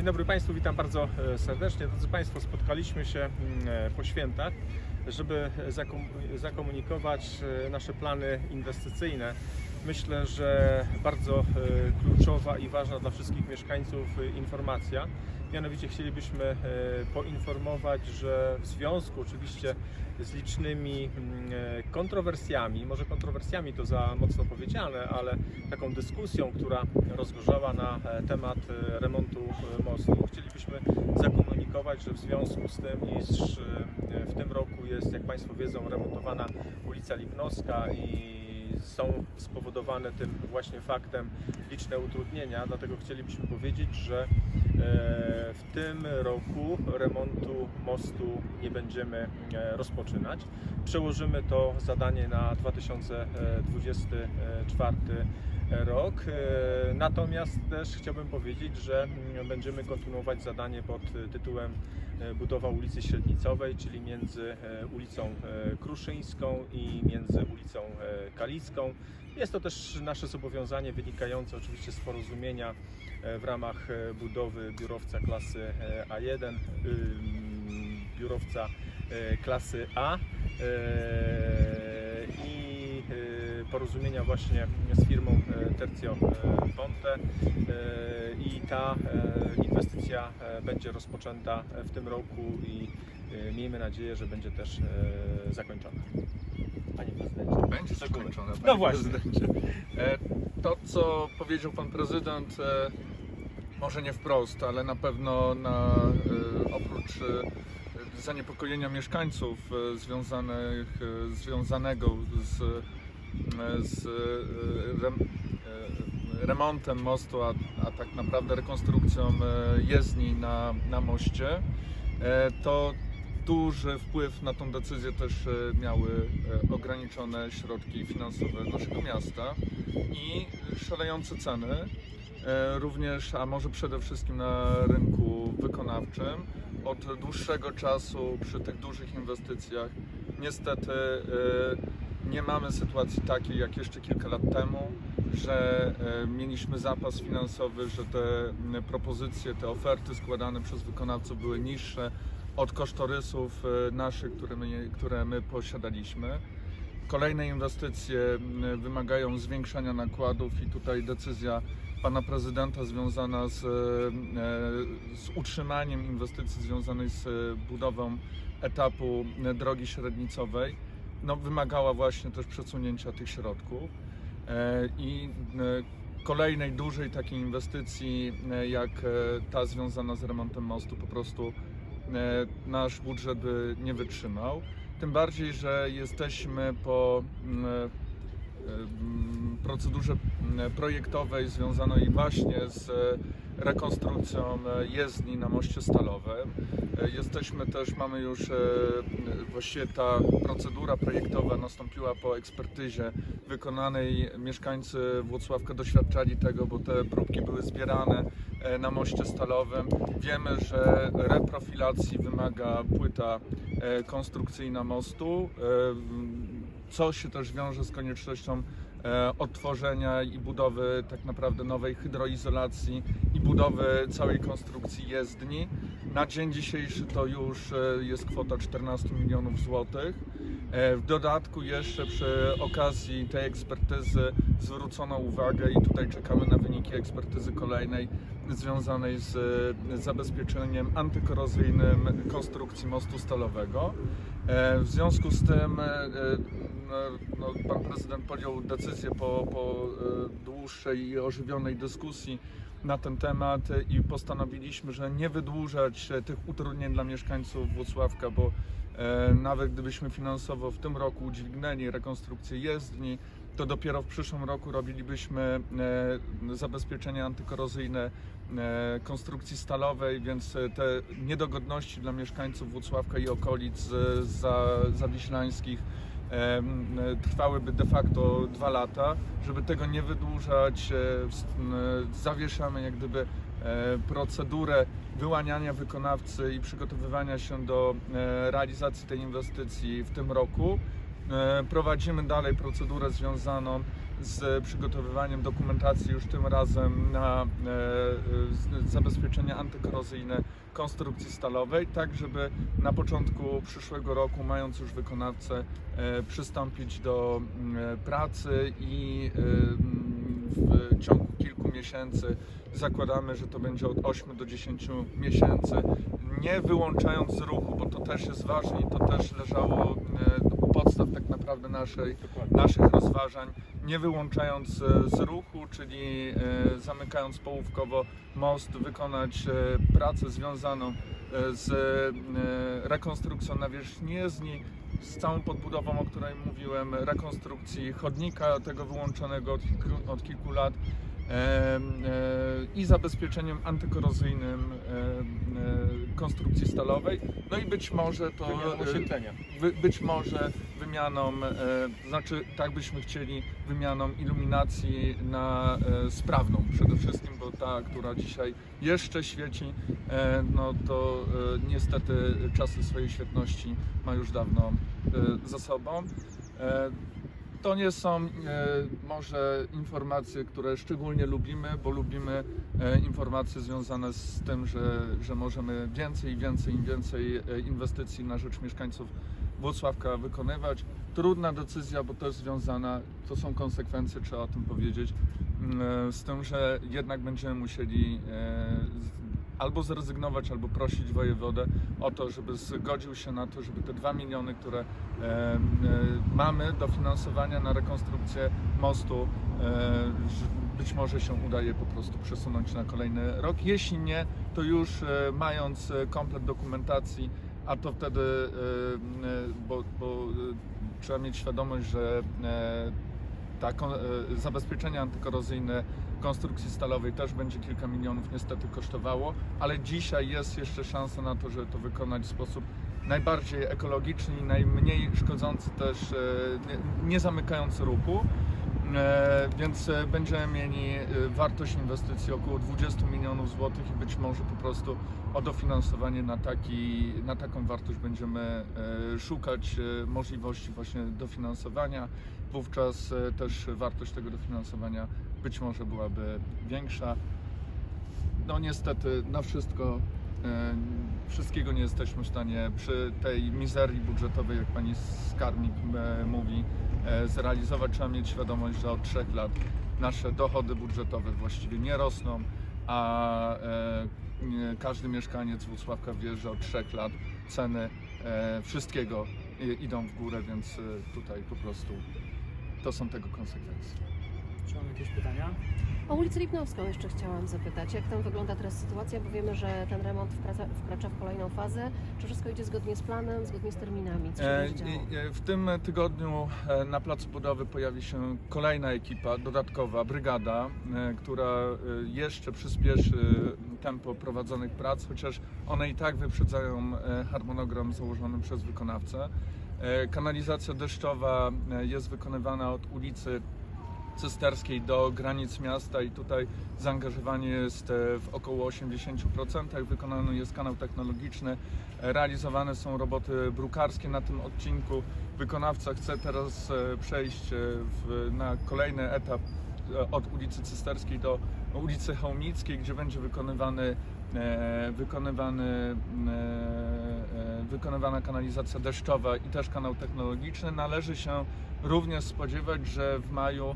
Dzień dobry Państwu, witam bardzo e, serdecznie. Drodzy Państwo, spotkaliśmy się mm, e, po świętach, żeby zakom- zakomunikować e, nasze plany inwestycyjne. Myślę, że bardzo e, kluczowa i ważna dla wszystkich mieszkańców e, informacja. Mianowicie chcielibyśmy e, poinformować, że w związku oczywiście z licznymi mm, kontrowersjami, może kontrowersjami to za mocno powiedziane, ale taką dyskusją, która rozgorzała na temat remontu mostu. Chcielibyśmy zakomunikować, że w związku z tym, iż w tym roku jest, jak Państwo wiedzą, remontowana ulica Lipnowska i są spowodowane tym właśnie faktem liczne utrudnienia, dlatego chcielibyśmy powiedzieć, że e, w tym roku remontu mostu nie będziemy e, rozpoczynać. Przełożymy to zadanie na 2024 rok. E, Natomiast też chciałbym powiedzieć, że mm, będziemy kontynuować zadanie pod tytułem e, budowa ulicy Średnicowej, czyli między e, ulicą e, Kruszyńską i między ulicą e, Kalicką. Jest to też nasze zobowiązanie wynikające oczywiście z porozumienia e, w ramach e, budowy biurowca klasy e, A1, ym, biurowca e, klasy A e, i e, porozumienia właśnie z firmą e, Tercio e, Ponte e, i ta inwestycja będzie rozpoczęta w tym roku i miejmy nadzieję, że będzie też zakończona. Panie prezydencie. Będzie zakończone. No właśnie. To, co powiedział pan prezydent, może nie wprost, ale na pewno na, oprócz zaniepokojenia mieszkańców związanych, związanego z, z e, rem, e, remontem mostu, a, a tak naprawdę rekonstrukcją jezdni na, na moście, e, to duży wpływ na tą decyzję też miały e, ograniczone środki finansowe naszego miasta i szalejące ceny, e, również, a może przede wszystkim na rynku wykonawczym. Od dłuższego czasu przy tych dużych inwestycjach niestety nie mamy sytuacji takiej jak jeszcze kilka lat temu, że e, mieliśmy zapas finansowy, że te propozycje, te oferty składane przez wykonawców były niższe od kosztorysów e, naszych, które my, które my posiadaliśmy. Kolejne inwestycje wymagają zwiększania nakładów i tutaj decyzja pana prezydenta związana z, e, z utrzymaniem inwestycji związanej z budową etapu drogi średnicowej no, wymagała właśnie też przesunięcia tych środków. E, I e, kolejnej dużej takiej inwestycji, e, jak ta związana z remontem mostu, po prostu nasz budżet by nie wytrzymał. Tym bardziej, że jesteśmy po procedurze projektowej związanej właśnie z e, rekonstrukcją e, jezdni na moście stalowym. E, Jesteśmy też, mamy już, właściwie ta procedura projektowa nastąpiła po ekspertyzie wykonanej. Mieszkańcy Włocławka doświadczali tego, bo te próbki były zbierane na moście stalowym. Wiemy, że reprofilacji wymaga płyta e, konstrukcyjna mostu, e, co się też wiąże z koniecznością e, odtworzenia i budowy tak naprawdę nowej hydroizolacji i budowy całej konstrukcji jezdni. Na dzień dzisiejszy to już e, jest kwota 14 milionów złotych. E, W dodatku jeszcze przy okazji tej ekspertyzy zwrócono uwagę i tutaj czekamy na wyniki ekspertyzy kolejnej związanej z e, zabezpieczeniem antykorozyjnym konstrukcji mostu stalowego. E, W związku z tym e, no, no, pan prezydent podjął decyzję po, po dłuższej i ożywionej dyskusji na ten temat i postanowiliśmy, że nie wydłużać tych utrudnień dla mieszkańców Włocławka, bo nawet gdybyśmy finansowo w tym roku udźwignęli rekonstrukcję jezdni, to dopiero w przyszłym roku robilibyśmy e, zabezpieczenie antykorozyjne e, konstrukcji stalowej, więc e, te niedogodności dla mieszkańców Włocławka i okolic za, zawiślańskich trwałyby de facto dwa lata. Żeby tego nie wydłużać, zawieszamy jak gdyby procedurę wyłaniania wykonawcy i przygotowywania się do realizacji tej inwestycji w tym roku. E, Prowadzimy dalej procedurę związaną z przygotowywaniem dokumentacji już tym razem na e, z- zabezpieczenie antykorozyjne konstrukcji stalowej, tak żeby na początku przyszłego roku, mając już wykonawcę, e, przystąpić do pracy i w ciągu miesięcy zakładamy, że to będzie od 8 do 10 miesięcy, nie wyłączając z ruchu, bo to też jest ważne i to też leżało e, u podstaw tak naprawdę naszej Dokładnie. naszych rozważań, nie wyłączając e, z ruchu, czyli e, zamykając połówkowo most, wykonać pracę związaną z rekonstrukcją nawierzchni jezdni, z całą podbudową, o której mówiłem, rekonstrukcji chodnika, tego wyłączonego od kilku, od kilku lat. E, I zabezpieczeniem antykorozyjnym e, konstrukcji stalowej. No i być może to e, być może wymianą, znaczy tak byśmy chcieli, wymianą iluminacji na sprawną przede wszystkim, bo ta, która dzisiaj jeszcze świeci, no to niestety czasy swojej świetności ma już dawno za sobą. To nie są e, może informacje, które szczególnie lubimy, bo lubimy e, informacje związane z tym, że, że możemy więcej, więcej i więcej e, inwestycji na rzecz mieszkańców Włocławka wykonywać. Trudna decyzja, bo też związana, to są konsekwencje, trzeba o tym powiedzieć, mm, z tym, że jednak będziemy musieli albo zrezygnować, albo prosić wojewodę o to, żeby zgodził się na to, żeby te 2 miliony, które e, mamy dofinansowania na rekonstrukcję mostu, e, być może się udaje po prostu przesunąć na kolejny rok. Jeśli nie, to już e, mając komplet dokumentacji, a to wtedy, bo, bo trzeba mieć świadomość, że ta kon- e, zabezpieczenie antykorozyjne konstrukcji stalowej też będzie kilka milionów niestety kosztowało, ale dzisiaj jest jeszcze szansa na to, żeby to wykonać w sposób najbardziej ekologiczny i najmniej szkodzący też, e, nie, zamykający ruchu. E, Więc e, będziemy mieli wartość inwestycji około 20 milionów złotych i być może po prostu o dofinansowanie na, taki, na taką wartość będziemy szukać możliwości właśnie dofinansowania. Wówczas też wartość tego dofinansowania być może byłaby większa. No niestety na wszystko, e, wszystkiego nie jesteśmy w stanie przy tej mizerii budżetowej, jak pani skarbnik e, mówi, e, zrealizować. Trzeba mieć świadomość, że od trzech lat nasze dochody budżetowe właściwie nie rosną, a każdy mieszkaniec Włocławka wie, że od trzech lat ceny wszystkiego idą w górę, więc tutaj po prostu to są tego konsekwencje. Czy mam jakieś pytania? O ulicę Lipnowską jeszcze chciałam zapytać, jak tam wygląda teraz sytuacja, bo wiemy, że ten remont wkracza, wkracza w kolejną fazę. Czy wszystko idzie zgodnie z planem, zgodnie z terminami? Co się E, e, W tym tygodniu e, na placu budowy pojawi się kolejna ekipa, dodatkowa brygada, e, która e, jeszcze przyspieszy tempo prowadzonych prac, chociaż one i tak wyprzedzają e, harmonogram założony przez wykonawcę. E, Kanalizacja deszczowa jest wykonywana od ulicy Cysterskiej do granic miasta i tutaj zaangażowanie jest e, w około 80%. Wykonany jest kanał technologiczny, e, realizowane są roboty brukarskie na tym odcinku. Wykonawca chce teraz e, przejść w, na kolejny etap od ulicy Cysterskiej do ulicy Chełmickiej, gdzie będzie wykonywany, wykonywany, wykonywana kanalizacja deszczowa i też kanał technologiczny. Należy się również spodziewać, że w maju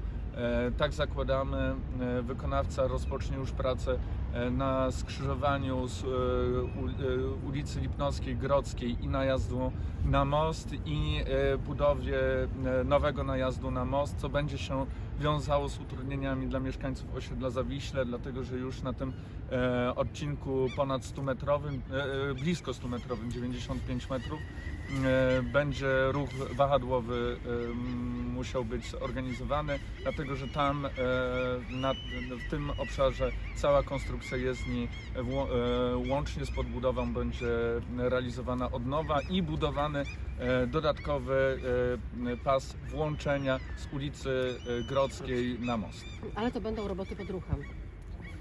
Tak zakładamy, e, wykonawca rozpocznie już pracę e, na skrzyżowaniu z e, e, ulicy Lipnowskiej, Grodzkiej i najazdu na most i e, budowie e, nowego najazdu na most, co będzie się wiązało z utrudnieniami dla mieszkańców osiedla Zawiśle, dlatego że już na tym e, odcinku ponad 100 metrowym, e, e, blisko 100 metrowym, 95 metrów, e, będzie ruch wahadłowy e, musiał być zorganizowany, dlatego że tam e, na, w tym obszarze cała konstrukcja jezdni e, e, łącznie z podbudową będzie realizowana od nowa i budowany e, dodatkowy e, pas włączenia z ulicy e, Grodzkiej na most. Ale to będą roboty pod ruchem.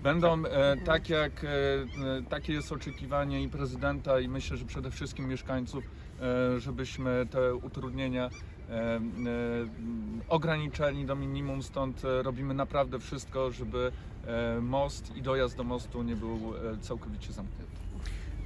Będą e, tak jak e, e, takie jest oczekiwanie i prezydenta i myślę, że przede wszystkim mieszkańców, e, żebyśmy te utrudnienia e, e, ograniczeni do minimum, stąd e, robimy naprawdę wszystko, żeby e, most i dojazd do mostu nie był e, całkowicie zamknięty.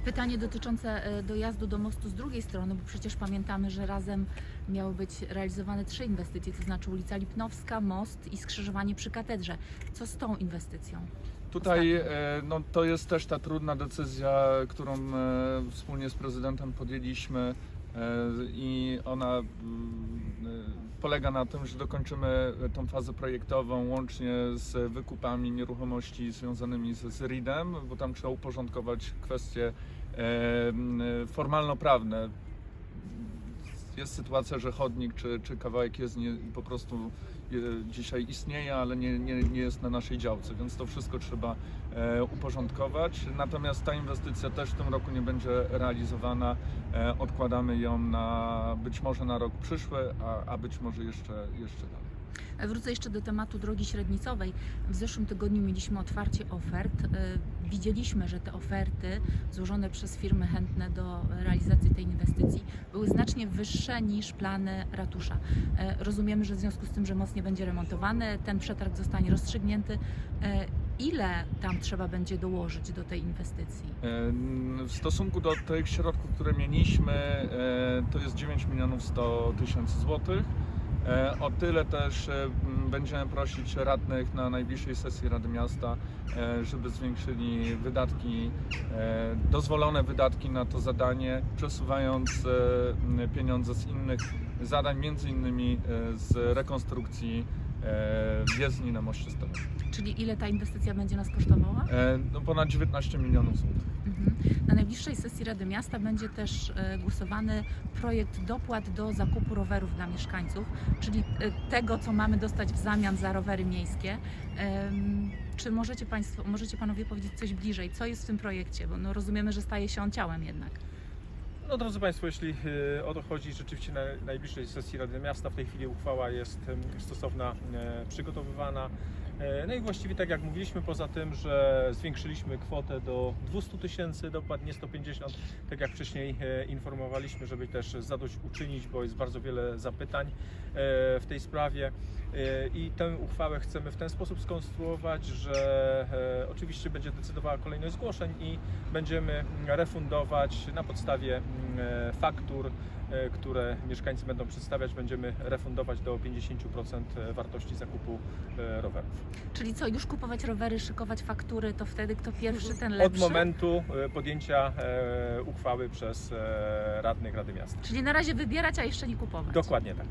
Pytanie dotyczące e, dojazdu do mostu z drugiej strony, bo przecież pamiętamy, że razem miały być realizowane trzy inwestycje, to znaczy ulica Lipnowska, most i skrzyżowanie przy katedrze. Co z tą inwestycją? Tutaj e, no, to jest też ta trudna decyzja, którą e, wspólnie z prezydentem podjęliśmy e, i ona mm, polega na tym, że dokończymy tą fazę projektową łącznie z wykupami nieruchomości związanymi z, RID-em, bo tam trzeba uporządkować kwestie formalno-prawne. Jest sytuacja, że chodnik czy, czy kawałek jest nie, po prostu dzisiaj istnieje, ale nie, nie, nie jest na naszej działce, więc to wszystko trzeba e, uporządkować. Natomiast ta inwestycja też w tym roku nie będzie realizowana. E, odkładamy ją na być może na rok przyszły, a, a być może jeszcze, jeszcze dalej. Wrócę jeszcze do tematu drogi średnicowej. W zeszłym tygodniu mieliśmy otwarcie ofert. E, Widzieliśmy, że te oferty złożone przez firmy chętne do realizacji tej inwestycji były znacznie wyższe niż plany ratusza. E, Rozumiemy, że w związku z tym, że most nie będzie remontowany, ten przetarg zostanie rozstrzygnięty. E, Ile tam trzeba będzie dołożyć do tej inwestycji? W stosunku do tych środków, które mieliśmy, to jest 9 milionów 100 tysięcy złotych. E, O tyle też e, będziemy prosić radnych na najbliższej sesji Rady Miasta, e, żeby zwiększyli wydatki, dozwolone wydatki na to zadanie, przesuwając pieniądze z innych zadań, między innymi z rekonstrukcji jezdni na moście stolowym. Czyli ile ta inwestycja będzie nas kosztowała? E, No ponad 19 milionów złotych. Mhm. Na najbliższej sesji Rady Miasta będzie też e, głosowany projekt dopłat do zakupu rowerów dla mieszkańców, czyli e, tego, co mamy dostać w zamian za rowery miejskie. Czy możecie Państwo, możecie Panowie powiedzieć coś bliżej, co jest w tym projekcie? Bo no, rozumiemy, że staje się on ciałem jednak. No drodzy Państwo, jeśli y, o to chodzi, rzeczywiście na najbliższej sesji Rady Miasta w tej chwili uchwała jest stosowna, e, przygotowywana. E, No i właściwie tak jak mówiliśmy, poza tym, że zwiększyliśmy kwotę do 200 tysięcy, dokładnie 150, tak jak wcześniej e, informowaliśmy, żeby też zadośćuczynić, bo jest bardzo wiele zapytań e, w tej sprawie. I tę uchwałę chcemy w ten sposób skonstruować, że oczywiście będzie decydowała kolejność zgłoszeń i będziemy refundować na podstawie mm, faktur, które mieszkańcy będą przedstawiać, będziemy refundować do 50% wartości zakupu e, rowerów. Czyli co, już kupować rowery, szykować faktury, to wtedy kto pierwszy, ten Od lepszy? momentu e, podjęcia e, uchwały przez e, radnych Rady Miasta. Czyli na razie wybierać, a jeszcze nie kupować. Dokładnie tak.